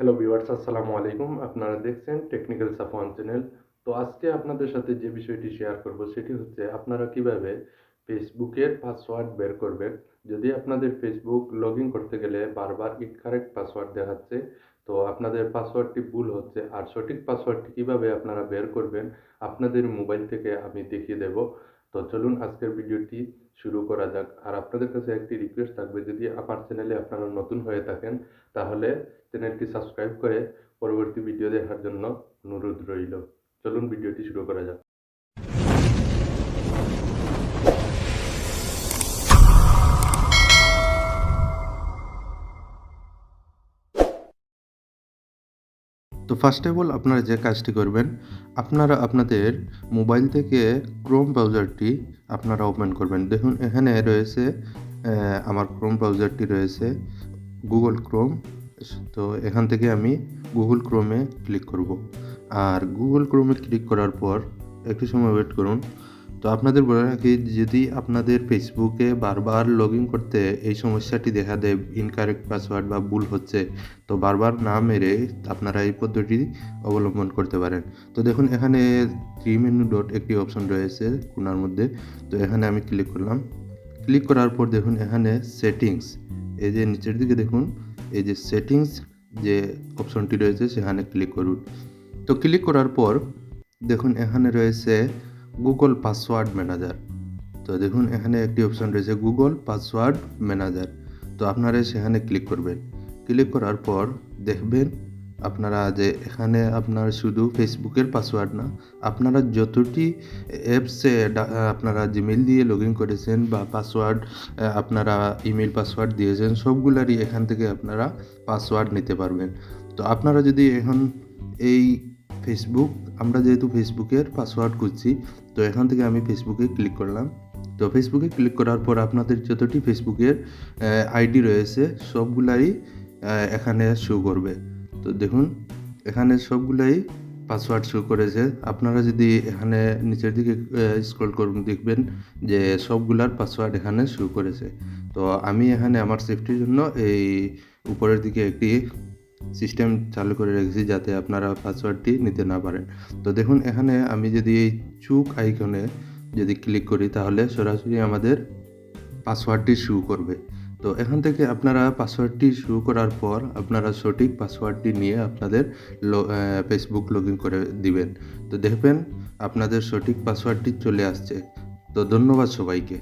Hello viewers আসসালামু আলাইকুম। আপনারা দেখছেন টেকনিক্যাল সাফওয়ান চ্যানেল তো আজকে আপনাদের সাথে যে বিষয়টি শেয়ার করব, সেটি হচ্ছে আপনারা কীভাবে ফেসবুকের পাসওয়ার্ড বের করবেন? যদি আপনাদের ফেসবুক লগ করতে গেলে বারবার ইনকারেক্ট পাসওয়ার্ড দেখাচ্ছে, তো আপনাদের পাসওয়ার্ডটি ভুল হচ্ছে। আর সঠিক পাসওয়ার্ডটি কীভাবে আপনারা বের করবেন, আপনাদের মোবাইল থেকে আমি দেখিয়ে দেব। তো চলুন আজকের ভিডিওটি শুরু করা যাক। আর আপনাদের কাছে একটি রিকোয়েস্ট থাকবে, যদি আমার চ্যানেলে আপনারা নতুন হয়ে থাকেন, তাহলে চ্যানেলটি সাবস্ক্রাইব করে পরবর্তী ভিডিও দেখার জন্য অনুরোধ রইল। চলুন ভিডিওটি শুরু করা যাক। তো ফার্স্ট অফ অল আপনারা যে কাজটি করবেন, আপনারা আপনাদের মোবাইল থেকে ক্রোম ব্রাউজারটি আপনারা ওপেন করবেন। দেখুন, এখানে রয়েছে আমার ক্রোম ব্রাউজারটি রয়েছে গুগল ক্রোম তো এখান থেকে আমি গুগল ক্রোমে ক্লিক করব। আর গুগল ক্রোমে ক্লিক করার পর একটু সময় ওয়েট করুন। তো আপনাদের বলে রাখি, যদি আপনাদের ফেসবুকে বারবার লগ ইন করতে এই সমস্যাটি দেখা দেয় ইনকারেক্ট পাসওয়ার্ড বা ভুল হচ্ছে, তো বারবার না মেরে আপনারা এই পদ্ধতি অবলম্বন করতে পারেন। তো দেখুন, এখানে থ্রি মেনু ডট একটি অপশন রয়েছে কোনার মধ্যে, তো এখানে আমি ক্লিক করলাম। ক্লিক করার পর দেখুন, এখানে সেটিংস এই যে নিচের দিকে দেখুন, এই যে সেটিংস যে অপশনটি রয়েছে, সেখানে ক্লিক করুন। তো ক্লিক করার পর দেখুন, এখানে রয়েছে গুগল পাসওয়ার্ড ম্যানেজার তো দেখুন, এখানে একটি অপশন রয়েছে গুগল পাসওয়ার্ড ম্যানেজার তো আপনারা সেখানে ক্লিক করবেন। ক্লিক করার পর দেখবেন আপনারা যে এখানে আপনার শুধু ফেসবুকের পাসওয়ার্ড না, আপনারা যতটি অ্যাপসে আপনারা জিমেল দিয়ে লগ ইন করেছেন বা পাসওয়ার্ড আপনারা ইমেল পাসওয়ার্ড দিয়েছেন, সবগুলারই এখান থেকে আপনারা পাসওয়ার্ড নিতে পারবেন। তো আপনারা যদি এখন এই ফেসবুক আমরা যেহেতু ফেসবুকের পাসওয়ার্ড খুঁজছি, তো এখান থেকে আমি ফেসবুকে ক্লিক করলাম। তো ফেসবুকে ক্লিক করার পর আপনাদের যতটি ফেসবুকের আইডি রয়েছে, সবগুলাই এখানে শো করবে। তো দেখুন, এখানে সবগুলাই পাসওয়ার্ড শো করেছে। আপনারা যদি এখানে নিচের দিকে স্ক্রল করুন, দেখবেন যে সবগুলার পাসওয়ার্ড এখানে শো করেছে। তো আমি এখানে আমার সেফটির জন্য এই উপরের দিকে একটি সিস্টেম চালু করে রেখেছি যাতে আপনারা পাসওয়ার্ডটি নিতে না পারেন। তো দেখুন, এখানে আমি যদি এই চুক আইকনে যদি ক্লিক করি, তাহলে সরাসরি আমাদের পাসওয়ার্ডটি শু করবে। তো এখান থেকে আপনারা পাসওয়ার্ডটি শু করার পর আপনারা সঠিক পাসওয়ার্ডটি নিয়ে আপনাদের ফেসবুক লগ ইন করে দিবেন। তো দেখবেন, আপনাদের সঠিক পাসওয়ার্ডটি চলে আসছে। তো ধন্যবাদ সবাইকে।